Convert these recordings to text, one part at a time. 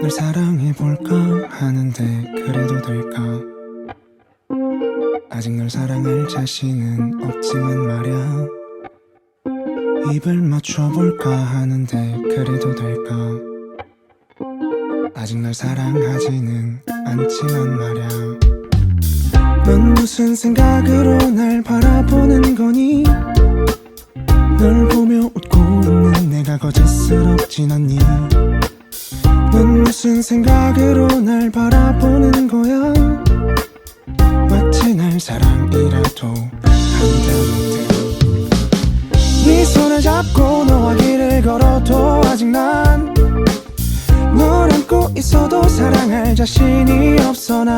널 사랑해볼까 하는데 그래도 될까? 아직 널 사랑할 자신은 없지만 말야. 입을 맞춰볼까 하는데 그래도 될까? 아직 널 사랑하지는 않지만 말야 넌 무슨 생각으로 날 바라보는 거니? 널 보며 웃고 있는 내가 거짓스럽진 않니? 넌 무슨 생각으로 날 바라보는 거야? 마치 날 사랑이라도 한다는데. 네 손을 잡고 너와 길을 걸어도 아직 난널 안고 있어도 사랑할 자신이 없어. 난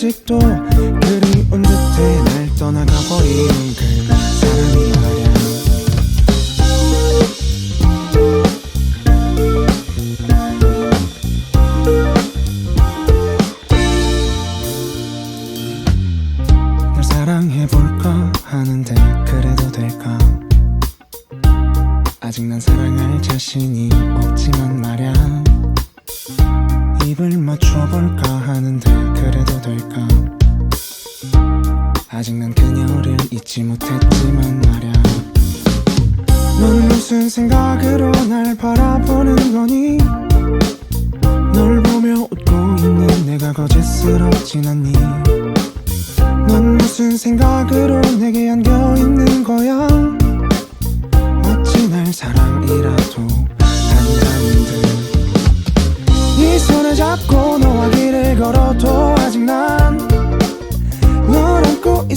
아직도 그리운 듯해 날 떠나가 버린 그 사람이 말야. 널 사랑해볼까 하는데 그래도 될까? 아직 난 사랑할 자신이 없지만 아직 난 그녀를 잊지 못했지만 말야. 넌 무슨 생각으로 날 바라보는 거니? 널 보며 웃고 있는 내가 거짓스럽진 않니? 넌 무슨 생각으로 내게 안겨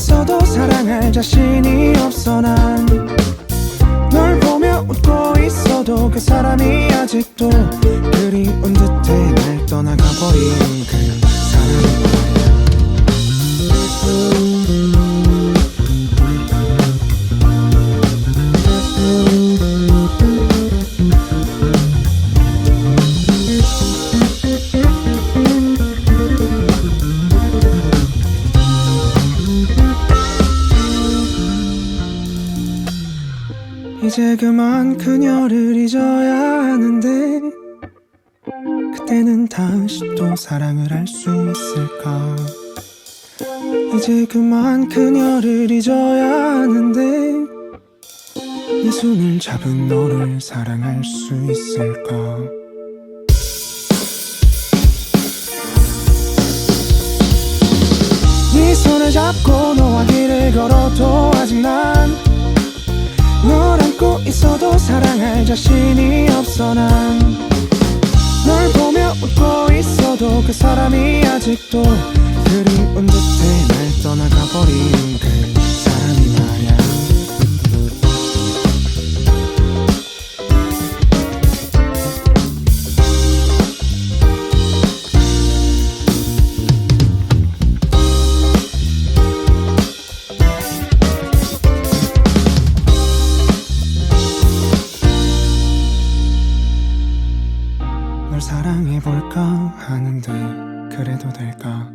있어도 사랑할 자신이 없어 난. 널 보며 웃고 있어도 그 사람이 아직도 그리운 듯해 날 떠나가 버린 그 사람 이제 그만 그녀를 잊어야 하는데 그때는 다시 또 사랑을 할 수 있을까? 이제 그만 그녀를 잊어야 하는데 내 손을 잡은 너를 사랑할 수 있을까? 네 손을 잡고 너와 길을 걸어도 아직 난 자신이 없어 난 널 보며 웃고 있어도 그 사람이 아직도 그리운 듯해 날 떠나가 버린 그 사랑해볼까 하는데 그래도 될까